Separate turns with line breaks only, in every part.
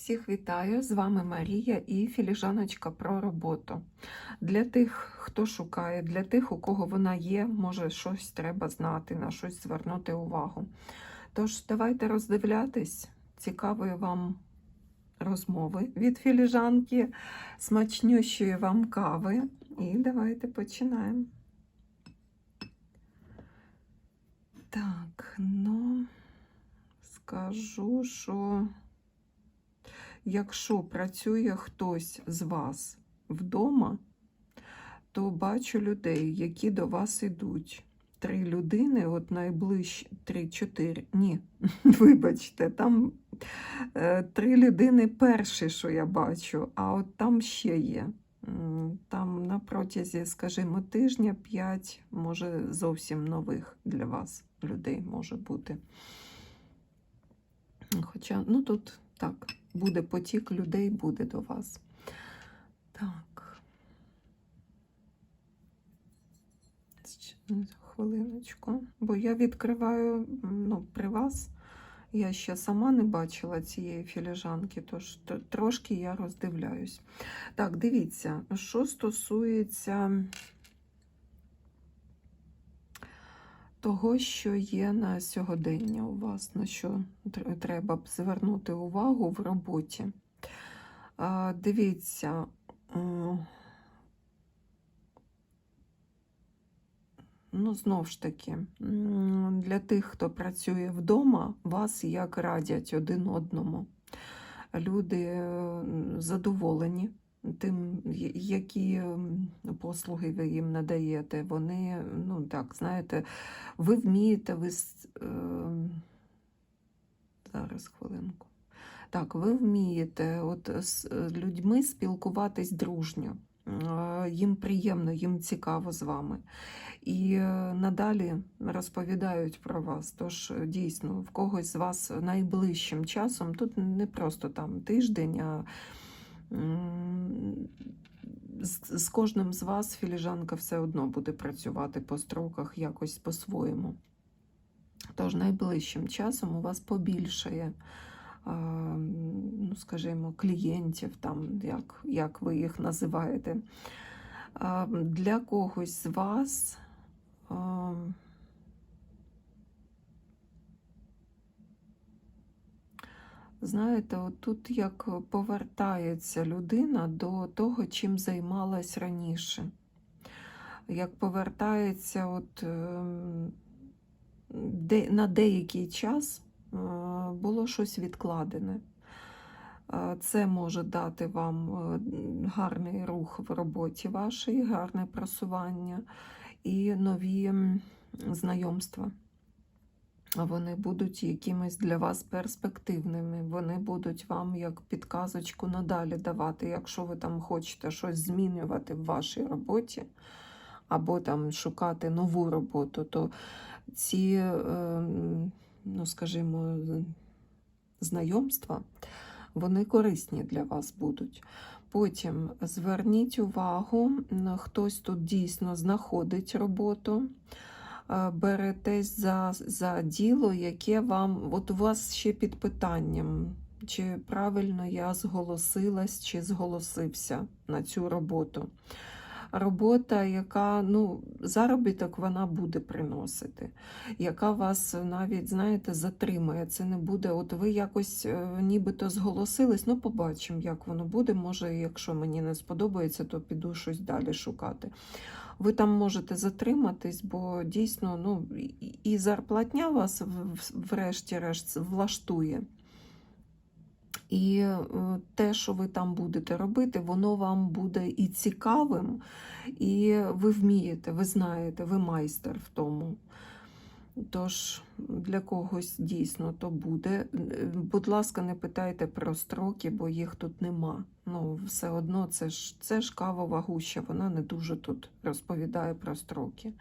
Всіх вітаю! З вами Марія і філіжаночка про роботу. Для тих, хто шукає, для тих, у кого вона є, може щось треба знати, на щось звернути увагу. Тож, давайте роздивлятись цікавої вам розмови від філіжанки, смачнющої вам кави. І давайте починаємо. Так, ну, скажу, що. Якщо працює хтось з вас вдома, то бачу людей, які до вас йдуть. Три людини, от найближчі, три-чотири. Ні, вибачте, там е, три людини перші, що я бачу, а от там ще є. Там на протязі, скажімо, тижня п'ять, може, зовсім нових для вас людей може бути. Хоча, ну тут так, буде потік людей, буде до вас. Так. Хвилиночку. Бо я відкриваю ну, при вас. Я ще сама не бачила цієї філіжанки, тож трошки я роздивляюсь. Так, дивіться, що стосується того, що є на сьогодення у вас, на що треба б звернути увагу в роботі. Дивіться, ну, знов ж таки, для тих, хто працює вдома, вас як радять один одному. Люди задоволені тим, які послуги ви їм надаєте. Вони, ну так, знаєте, ви вмієте, ви е, зараз хвилинку. Так, ви вмієте от з людьми спілкуватись дружньо. Е, Їм приємно, їм цікаво з вами. І е, надалі розповідають про вас. Тож дійсно в когось з вас найближчим часом, тут не просто там тиждень, а з, кожним з вас філіжанка все одно буде працювати по строках якось по-своєму. Тож найближчим часом у вас побільшає, ну, скажімо, клієнтів, там, як, як ви їх називаєте. Для когось з вас. Знаєте, тут як повертається людина до того, чим займалась раніше. Як повертається от, ем, де, на деякий час е, було щось відкладене. Е, Це може дати вам е, гарний рух в роботі вашій, гарне просування і нові знайомства. Вони будуть якимись для вас перспективними. Вони будуть вам як підказочку надалі давати, якщо ви там хочете щось змінювати в вашій роботі, або там шукати нову роботу, то ці, е, ну скажімо, знайомства, вони корисні для вас будуть. Потім зверніть увагу, хтось тут дійсно знаходить роботу беретесь за, за діло, яке вам, от у вас ще під питанням, чи правильно я зголосилась, чи зголосився на цю роботу. Робота, яка, ну, заробіток вона буде приносити, яка вас навіть, знаєте, затримує. Це не буде, от ви якось е, нібито зголосились, ну побачимо, як воно буде. Може, якщо мені не сподобається, то піду щось далі шукати ви там можете затриматись, бо дійсно ну, і- зарплатня вас врешті-решт влаштує. І е, те, що ви там будете робити, воно вам буде і цікавим, і ви вмієте, ви знаєте, ви майстер в тому. Тож для когось дійсно то буде. Е, Будь ласка, не питайте про строки, бо їх тут нема. Ну, все одно це ж, це ж кавова гуща, вона не дуже тут розповідає про строки.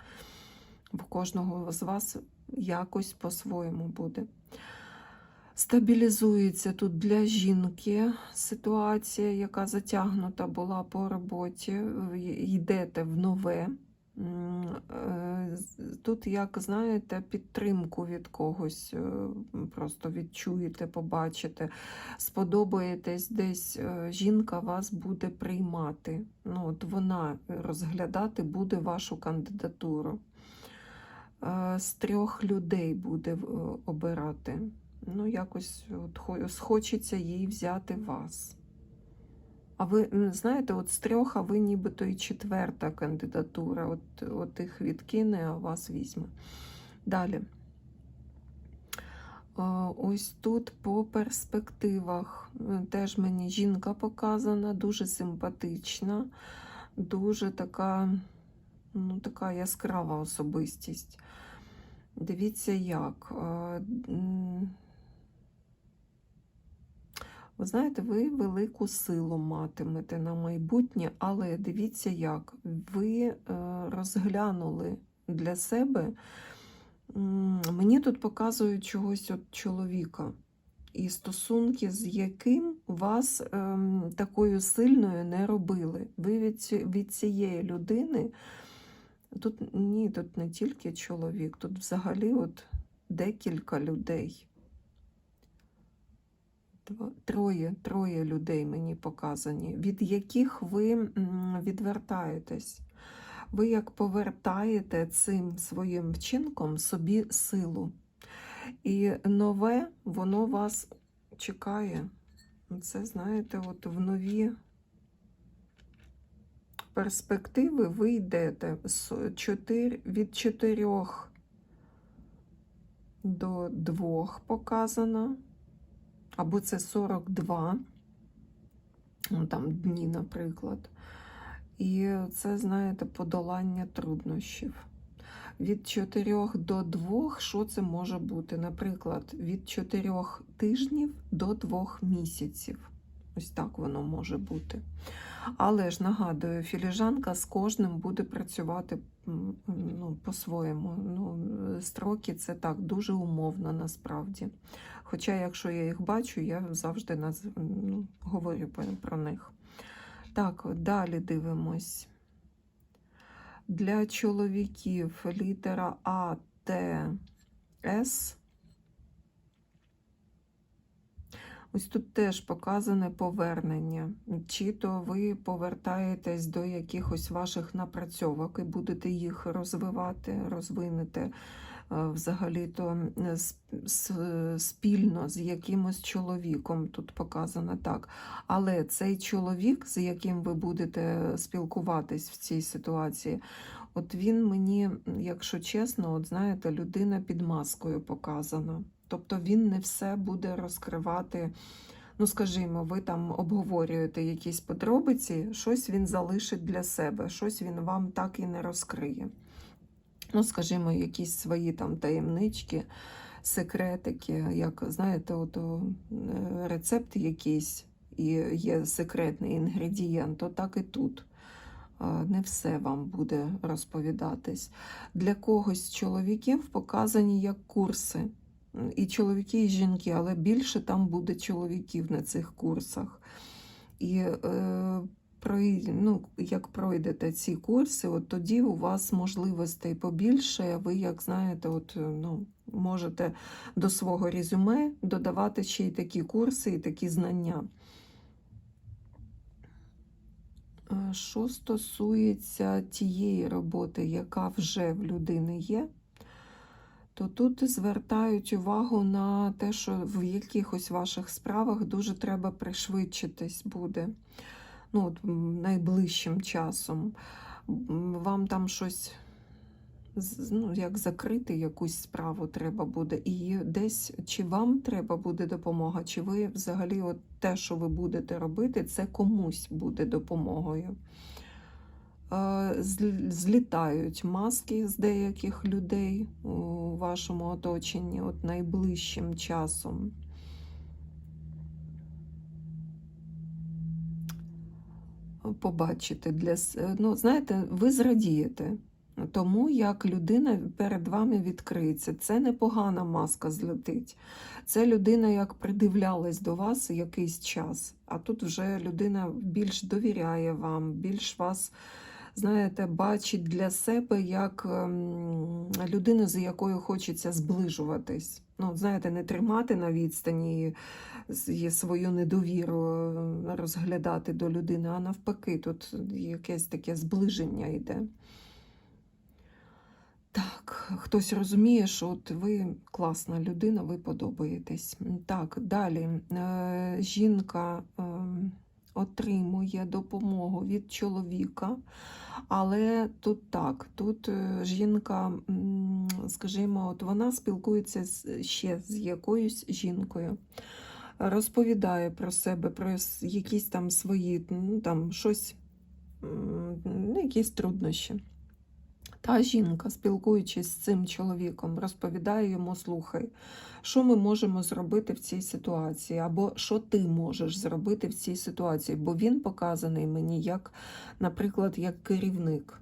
В кожного з вас якось по-своєму буде. Стабілізується тут для жінки ситуація, яка затягнута була по роботі. Йдете в нове, е, Тут, як знаєте, підтримку від когось е, просто відчуєте, побачите, сподобаєтесь десь, е, жінка вас буде приймати. Ну, от вона розглядати буде вашу кандидатуру. З трьох людей буде обирати. Ну, якось от хо- схочеться їй взяти вас. А ви знаєте, от з трьох, а ви нібито і четверта кандидатура. От, от їх відкине, а вас візьме. Далі. Е, Ось тут по перспективах е, теж мені жінка показана, дуже симпатична, дуже така, ну, така яскрава особистість. Дивіться, як. Ви знаєте, ви велику силу матимете на майбутнє, але дивіться як. Ви е, розглянули для себе. Мені тут показують чогось от чоловіка. І стосунки, з яким вас ем, такою сильною не робили. Ви від, від цієї людини, тут ні, тут не тільки чоловік, тут взагалі от декілька людей. Троє, троє людей мені показані, від яких ви відвертаєтесь. Ви як повертаєте цим своїм вчинком собі силу. І нове, воно вас чекає. Це, знаєте, от в нові перспективи ви йдете з чотир, від чотирьох до двох показано або це 42, ну, там дні, наприклад. І це, знаєте, подолання труднощів. Від 4 до 2, що це може бути? Наприклад, від 4 тижнів до 2 місяців. Ось так воно може бути. Але ж нагадую, філіжанка з кожним буде працювати ну, по-своєму. Ну, строки це так дуже умовно насправді. Хоча, якщо я їх бачу, я завжди наз... ну, говорю про них. Так, далі дивимось. Для чоловіків літера А, Т, С. Ось тут теж показане повернення. Чи то ви повертаєтесь до якихось ваших напрацьовок і будете їх розвивати, розвинете е, взагалі-то е, спільно з якимось чоловіком. Тут показано так. Але цей чоловік, з яким ви будете спілкуватись в цій ситуації, от він мені, якщо чесно, от знаєте, людина під маскою показана. Тобто він не все буде розкривати. Ну, скажімо, ви там обговорюєте якісь подробиці, щось він залишить для себе, щось він вам так і не розкриє. Ну, скажімо, якісь свої там таємнички, секретики, як знаєте, от, е, рецепт якийсь і є секретний інгредієнт, то так і тут. Не все вам буде розповідатись. Для когось чоловіків показані як курси. І чоловіки, і жінки, але більше там буде чоловіків на цих курсах. І е, ну, як пройдете ці курси, от тоді у вас можливостей побільше. Ви, як знаєте, от, е, ну, можете до свого резюме додавати ще й такі курси і такі знання. Е, Що стосується тієї роботи, яка вже в людини є, то тут звертають увагу на те, що в якихось ваших справах дуже треба пришвидшитись буде ну, от, найближчим часом. Вам там щось ну, як закрити якусь справу треба буде, і десь чи вам треба буде допомога, чи ви взагалі от те, що ви будете робити, це комусь буде допомогою. Е, Злітають маски з деяких людей у вашому оточенні от найближчим часом. Побачите для ну, знаєте, ви зрадієте тому, як людина перед вами відкриється. Це непогана маска злетить. Це людина як придивлялась до вас якийсь час, а тут вже людина більш довіряє вам, більш вас знаєте, бачить для себе як ем, людину, з якою хочеться зближуватись. Ну, знаєте, не тримати на відстані свою недовіру е, розглядати до людини, а навпаки, тут якесь таке зближення йде. Так, хтось розуміє, що от ви класна людина, ви подобаєтесь. Так, далі. Е, жінка е, отримує допомогу від чоловіка, але тут так, тут е, жінка, скажімо, от вона спілкується ще з якоюсь жінкою. Розповідає про себе, про якісь там свої, ну там щось, ну, якісь труднощі. Та жінка, спілкуючись з цим чоловіком, розповідає йому: слухай, що ми можемо зробити в цій ситуації, або що ти можеш зробити в цій ситуації, бо він показаний мені як, наприклад, як керівник,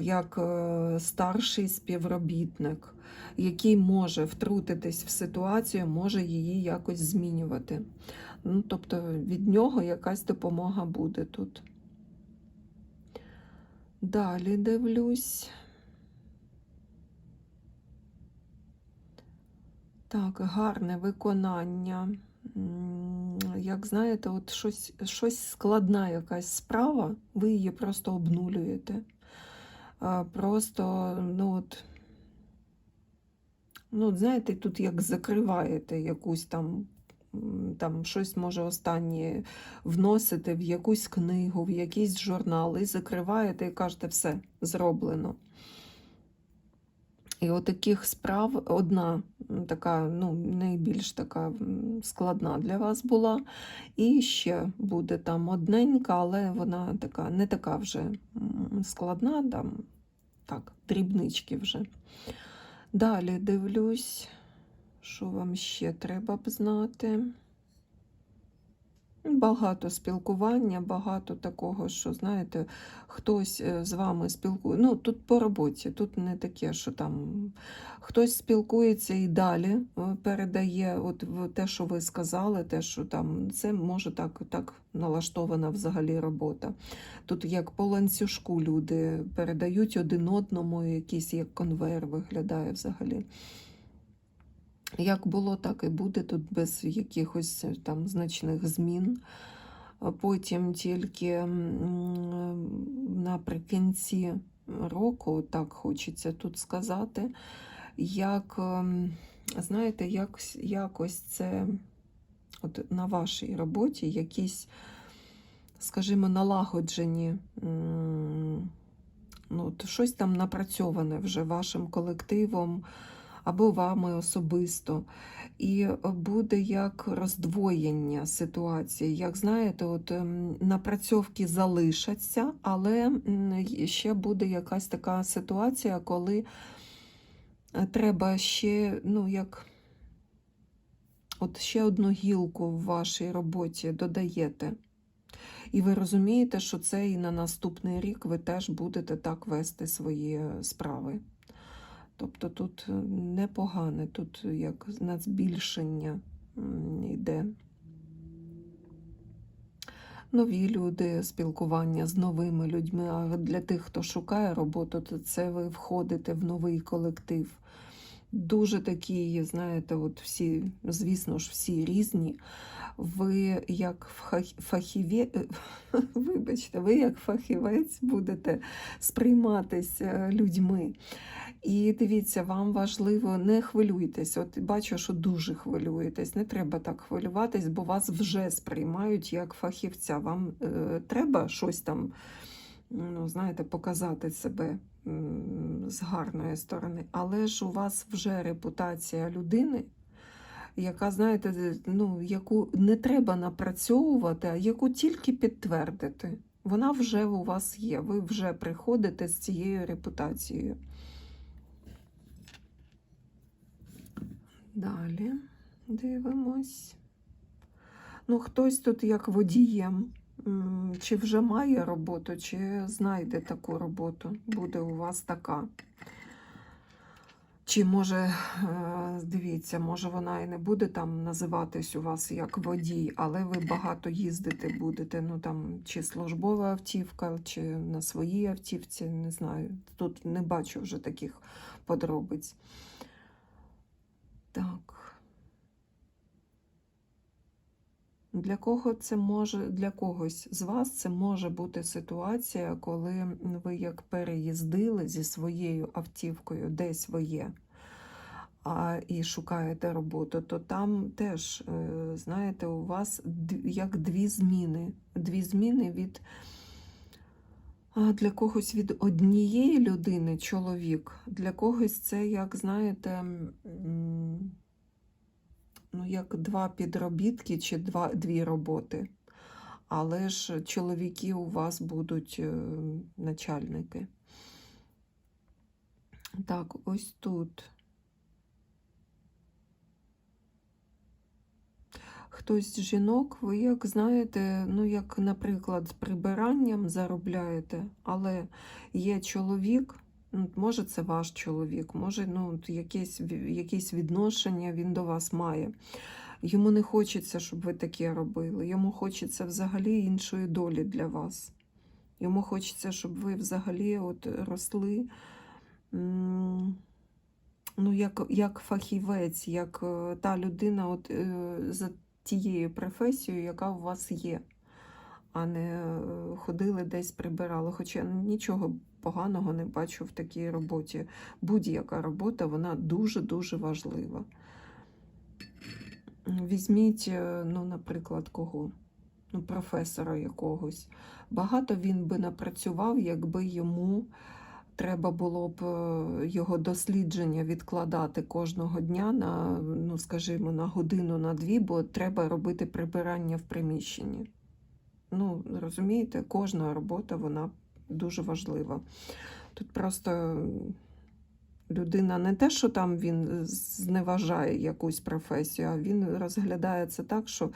як е, старший співробітник, який може втрутитись в ситуацію, може її якось змінювати. Ну, тобто від нього якась допомога буде тут. Далі дивлюсь. Так, гарне виконання. Як знаєте, от щось, щось складна якась справа, ви її просто обнулюєте. Просто, ну от, ну, знаєте, тут як закриваєте якусь там, там щось може останнє вносите в якусь книгу, в якийсь журнал і закриваєте і кажете, все, зроблено. І от таких справ одна така, ну, найбільш така складна для вас була. І ще буде там одненька, але вона така, не така вже складна, там, так, дрібнички вже. Далі дивлюсь, що вам ще треба б знати. Багато спілкування, багато такого, що, знаєте, хтось е, з вами спілкує. Ну, тут по роботі, тут не таке, що там хтось спілкується і далі е, передає от те, що ви сказали, те, що там це може так, так налаштована взагалі робота. Тут як по ланцюжку люди передають один одному, якийсь як конвейер виглядає взагалі. Як було, так і буде тут без якихось е, там значних змін. Потім тільки наприкінці року, так хочеться тут сказати, як, ем, знаєте, як, якось це от на вашій роботі якісь, скажімо, налагоджені, ну, от щось там напрацьоване вже вашим колективом або вами особисто. І буде як роздвоєння ситуації. Як знаєте, от ем, напрацьовки залишаться, але ще буде якась така ситуація, коли е, треба ще, ну, як от ще одну гілку в вашій роботі додаєте. І ви розумієте, що це і на наступний рік ви теж будете так вести свої справи. Тобто тут е, непогане, тут як на збільшення йде. Нові люди, спілкування з новими людьми. А для тих, хто шукає роботу, то це ви входите в новий колектив. Дуже такі, знаєте, от всі, звісно ж, всі різні. Ви як фах- фахівє... вибачте, ви як фахівець будете сприйматися людьми. І дивіться, вам важливо, не хвилюйтесь. От бачу, що дуже хвилюєтесь. Не треба так хвилюватись, бо вас вже сприймають як фахівця. Вам е, треба щось там, ну, знаєте, показати себе з гарної сторони. Але ж у вас вже репутація людини, яка, знаєте, ну, яку не треба напрацьовувати, а яку тільки підтвердити. Вона вже у вас є. Ви вже приходите з цією репутацією. Далі дивимось. Ну, хтось тут як водієм, чи вже має роботу, чи знайде таку роботу. Буде у вас така. Чи може, е, дивіться, може вона і не буде там називатись у вас як водій, але ви багато їздити будете. Ну там чи службова автівка, чи на своїй автівці, не знаю. Тут не бачу вже таких подробиць. Так. Для кого це може, для когось з вас це може бути ситуація, коли ви як переїздили зі своєю автівкою, десь ви є, а, і шукаєте роботу, то там теж, е, знаєте, у вас як дві зміни. Дві зміни від для когось від однієї людини чоловік, для когось це, як знаєте, ну, як два підробітки чи два, дві роботи. Але ж чоловіки у вас будуть е, начальники. Так, ось тут. Хтось з жінок, ви як знаєте, ну як, наприклад, з прибиранням заробляєте, але є чоловік, ну, може це ваш чоловік, може ну, якесь, якесь відношення він до вас має. Йому не хочеться, щоб ви таке робили. Йому хочеться взагалі іншої долі для вас. Йому хочеться, щоб ви взагалі от росли ну, як, як фахівець, як е, та людина от, е, за тією професією, яка у вас є, а не е, ходили десь прибирали. Хоча нічого поганого не бачу в такій роботі. Будь-яка робота, вона дуже-дуже важлива. Візьміть, е, ну, наприклад, кого? Ну, професора якогось. Багато він би напрацював, якби йому треба було б е, його дослідження відкладати кожного дня на, ну, скажімо, на годину, на дві, бо треба робити прибирання в приміщенні. Ну, розумієте, кожна робота вона дуже важлива. Тут просто людина не те, що там він зневажає якусь професію, а він розглядає це так, що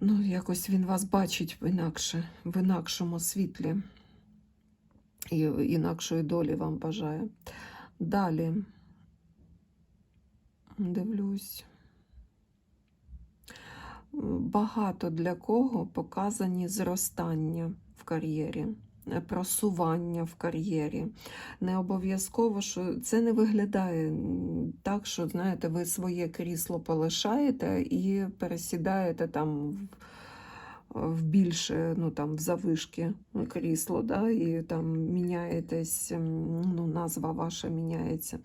ну, якось він вас бачить інакше, в інакшому світлі. І інакшої долі вам бажає. Далі дивлюсь. Багато для кого показані зростання в кар'єрі, е, просування в кар'єрі. Не обов'язково, що це не виглядає так, що знаєте, ви своє крісло полишаєте і пересідаєте там в, в більше, ну там в завишки крісло, да, і там міняєтесь, ну, назва ваша міняється.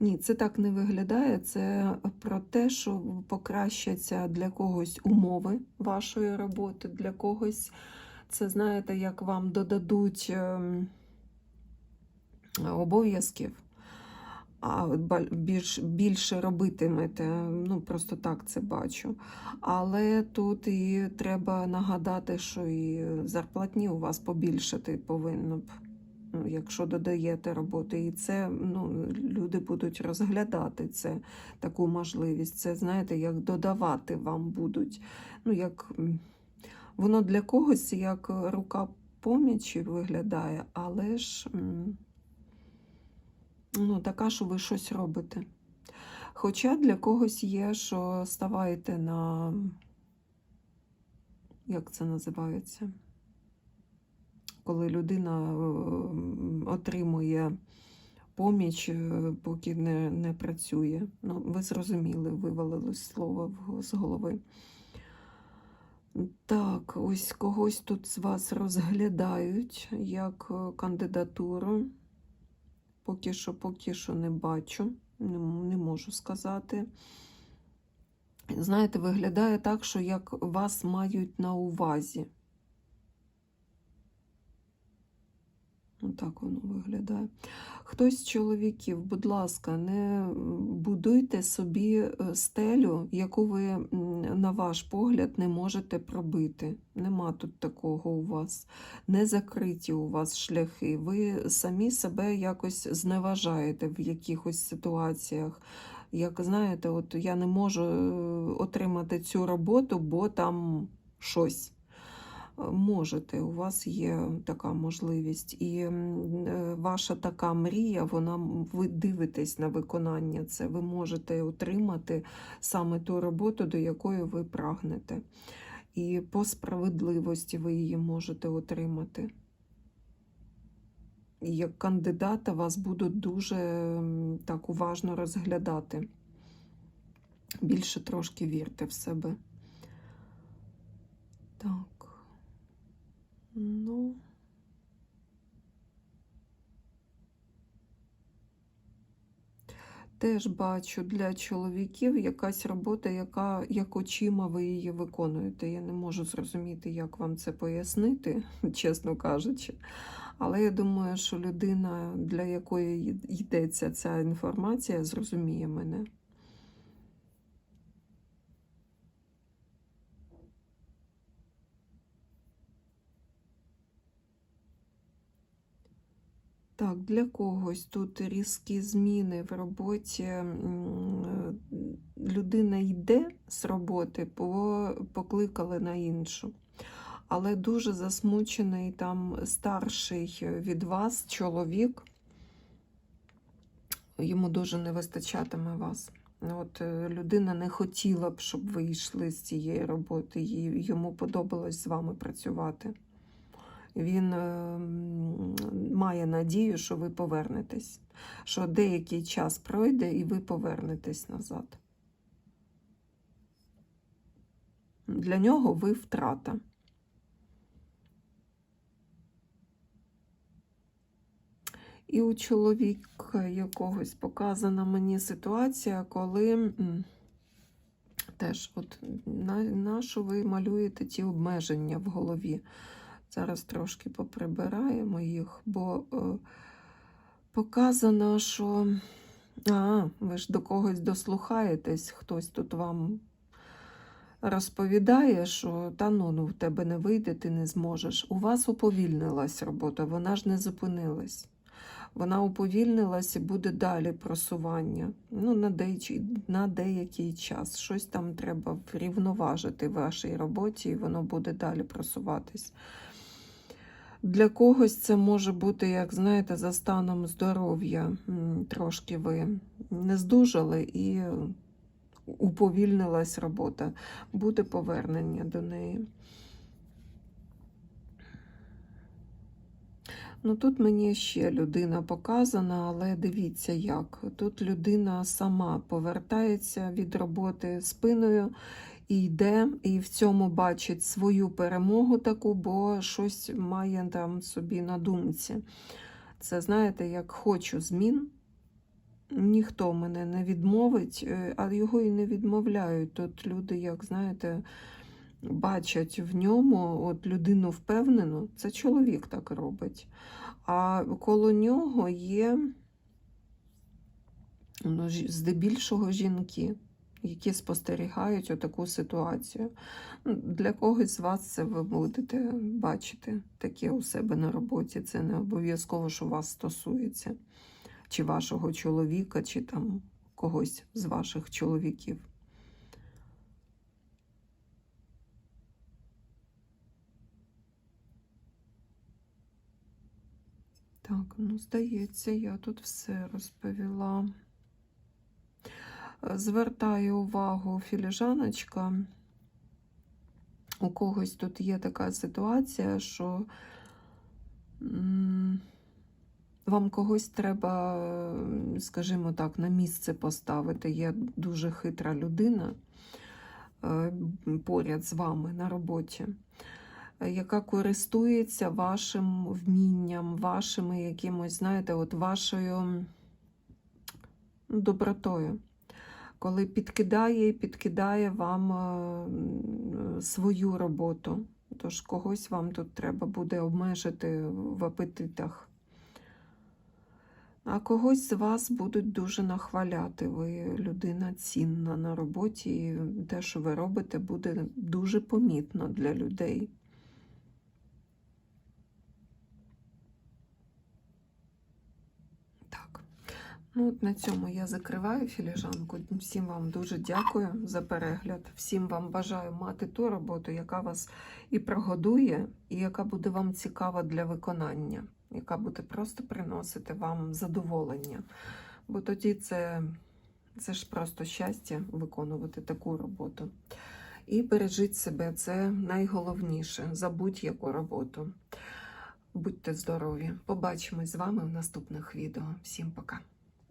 Ні, це так не виглядає. Це про те, що покращаться для когось умови вашої роботи, для когось це, знаєте, як вам додадуть ем, обов'язків, а більш, більше робитимете. Ну, просто так це бачу. Але тут і треба нагадати, що і зарплатні у вас побільшати повинно б ну, якщо додаєте роботи. І це ну, люди будуть розглядати це, таку можливість. Це, знаєте, як додавати вам будуть. Ну, як, воно для когось як рука помічі виглядає, але ж ну, така, що ви щось робите. Хоча для когось є, що ставаєте на, як це називається? коли людина е, отримує поміч, е, поки не, не працює. Ну, ви зрозуміли, вивалилось слово з голови. Так, ось когось тут з вас розглядають як е, кандидатуру. Поки що, поки що не бачу, не, не можу сказати. Знаєте, виглядає так, що як вас мають на увазі. Отак воно виглядає. Хтось з чоловіків, будь ласка, не будуйте собі е, стелю, яку ви, на ваш погляд, не можете пробити. Нема тут такого у вас. Не закриті у вас шляхи. Ви самі себе якось зневажаєте в якихось ситуаціях. Як знаєте, от я не можу е, отримати цю роботу, бо там щось. Можете, у вас є така можливість. І е, ваша така мрія, вона ви дивитесь на виконання це. Ви можете отримати саме ту роботу, до якої ви прагнете. І по справедливості ви її можете отримати. І як кандидата вас будуть дуже так уважно розглядати. Більше трошки вірте в себе. Так. Ну. Теж бачу для чоловіків якась робота, яка як очима ви її виконуєте. Я не можу зрозуміти, як вам це пояснити, чесно кажучи. Але я думаю, що людина, для якої йдеться ця інформація, зрозуміє мене. Так, для когось тут різкі зміни в роботі. Людина йде з роботи, по- покликали на іншу. Але дуже засмучений там старший від вас чоловік. Йому дуже не вистачатиме вас. От е, людина не хотіла б, щоб ви йшли з цієї роботи, йому подобалось з вами працювати. Він е, має надію, що ви повернетесь, що деякий час пройде і ви повернетесь назад. Для нього ви втрата. І у чоловіка якогось показана мені ситуація, коли теж, от на, на що ви малюєте ті обмеження в голові. Зараз трошки поприбираємо їх, бо е, показано, що а, ви ж до когось дослухаєтесь, хтось тут вам розповідає, що та ну, ну в тебе не вийде, ти не зможеш. У вас уповільнилась робота, вона ж не зупинилась. Вона уповільнилась і буде далі просування. Ну, на, деякий, на деякий час. Щось там треба врівноважити в вашій роботі, і воно буде далі просуватись. Для когось це може бути, як знаєте, за станом здоров'я. Трошки ви не здужали і уповільнилась робота. Буде повернення до неї. Ну тут мені ще людина показана, але дивіться як. Тут людина сама повертається від роботи спиною і йде, і в цьому бачить свою перемогу таку, бо щось має там собі на думці. Це, знаєте, як хочу змін. Ніхто мене не відмовить, е, а його і не відмовляють. Тут люди, як знаєте, бачать в ньому от людину впевнену, це чоловік так робить. А коло нього є ну, здебільшого жінки, які спостерігають отаку ситуацію. Ну, Для когось з вас це ви будете бачити таке у себе на роботі. Це не обов'язково, що вас стосується, чи вашого чоловіка, чи там когось з ваших чоловіків. Так, ну, здається, я тут все розповіла. Звертаю увагу, філіжаночка. У когось тут є така ситуація, що вам когось треба, скажімо так, на місце поставити. Є дуже хитра людина е, поряд з вами на роботі яка користується вашим вмінням, вашими якимось, знаєте, от вашою добротою. Коли підкидає і підкидає вам е, свою роботу. Тож когось вам тут треба буде обмежити в апетитах. А когось з вас будуть дуже нахваляти. Ви людина цінна на роботі, і те, що ви робите, буде дуже помітно для людей. Так. Ну, от на цьому я закриваю філіжанку. Всім вам дуже дякую за перегляд. Всім вам бажаю мати ту роботу, яка вас і прогодує, і яка буде вам цікава для виконання, яка буде просто приносити вам задоволення. Бо тоді це, це ж просто щастя виконувати таку роботу. І бережіть себе, це найголовніше за будь-яку роботу. Будьте здорові! Побачимось з вами в наступних відео. Всім пока!